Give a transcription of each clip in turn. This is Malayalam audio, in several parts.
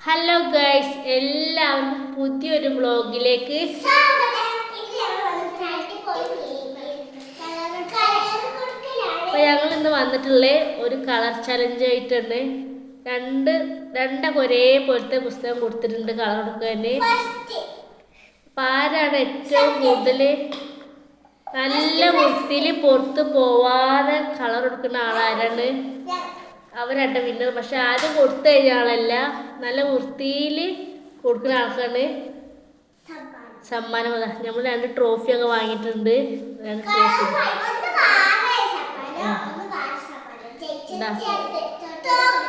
ഹലോ ഗൈസ് എല്ലാവർക്കും പുതിയൊരു വ്ളോഗിലേക്ക് അപ്പൊ ഞങ്ങൾ ഇന്ന് വന്നിട്ടുള്ള ഒരു കളർ ചലഞ്ച് ആയിട്ടുണ്ട് രണ്ട് രണ്ടൊക്കെ ഒരേപോലത്തെ പുസ്തകം കൊടുത്തിട്ടുണ്ട് കളർ കൊടുക്കാൻ അപ്പൊ ആരാണ് ഏറ്റവും കൂടുതൽ നല്ല വൃത്തിയിൽ പുറത്ത് പോവാതെ കളർ കൊടുക്കുന്ന ആളാരാണ്? അവരട്ട വിന്നർ പക്ഷെ ആരും കൊടുത്തു കഴിഞ്ഞ ആളല്ല നല്ല വൃത്തിയിൽ കൊടുക്കുന്ന ആൾക്കാണ് സമ്മാനം. നമ്മൾ രണ്ട് ട്രോഫി ഒക്കെ വാങ്ങിയിട്ടുണ്ട്. രണ്ട് ട്രോഫി ഫസ്റ്റ്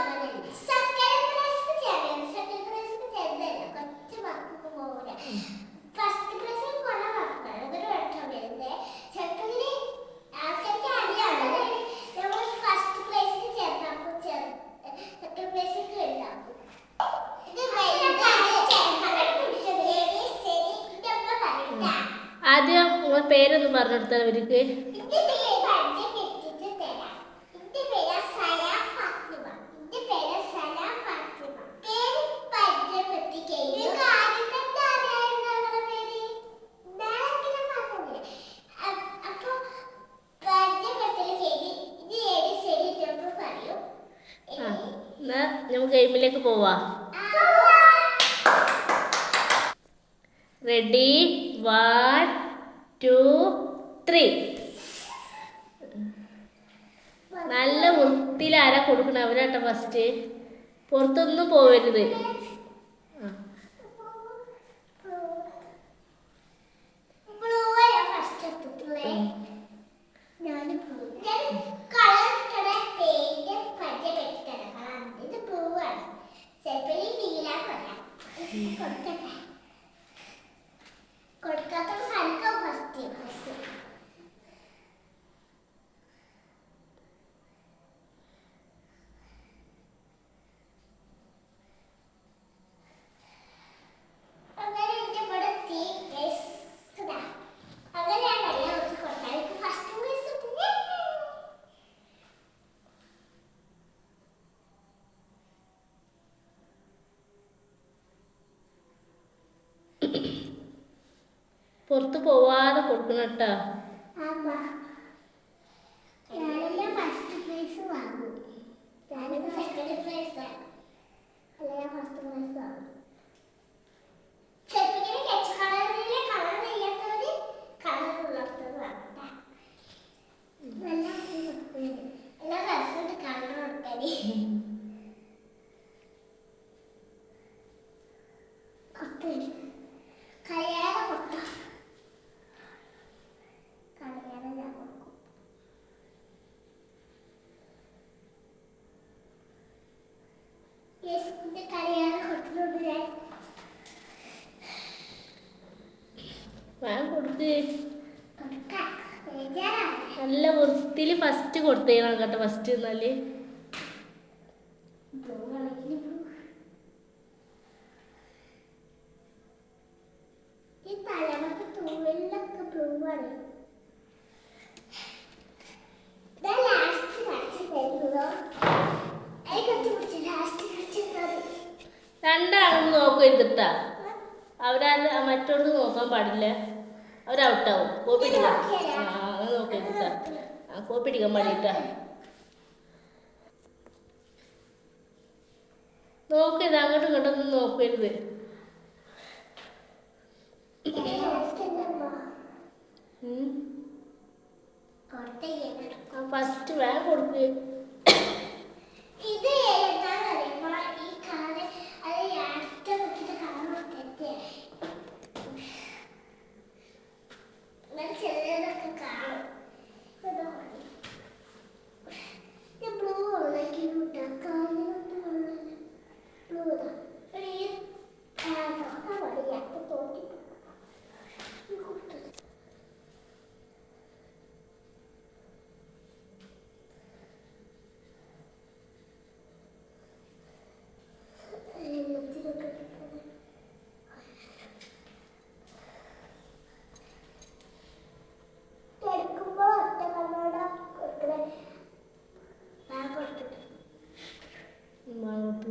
ആദ്യം നിങ്ങളെ പേരൊന്ന് പറഞ്ഞെടുത്താൽ അവർക്ക് നമുക്ക് ഗെയിമിലേക്ക് പോവാ. റെഡി വൺ ടു ത്രീ നല്ല വൃത്തിയിൽ ആരാ കൊടുക്കണം അവനാട്ടോ ഫസ്റ്റ് പുറത്തൊന്നും പോവരുത്. ആ. പുറത്ത് പോവാതെ കൊടുക്കണം കേട്ടോ വേഗം കൊടുക്ക്. കൊടുക്കാം നല്ല വൃത്തിയിൽ ഫസ്റ്റ് കൊടുത്തേക്കണം കേട്ടോ ഫസ്റ്റ് എന്നാൽ. രണ്ടാളും നോക്കും എടുത്താ അവരാ മറ്റോട് നോക്കാൻ പാടില്ല. അവരൗട്ടാവും കോപ്പി ആ കോപ്പി അടിക്കാൻ പാടിട്ടാ നോക്കരുത് അങ്ങോട്ടും ഇങ്ങോട്ടൊന്നും നോക്കരുത്. ഫസ്റ്റ് വേഗം കൊടുക്ക്.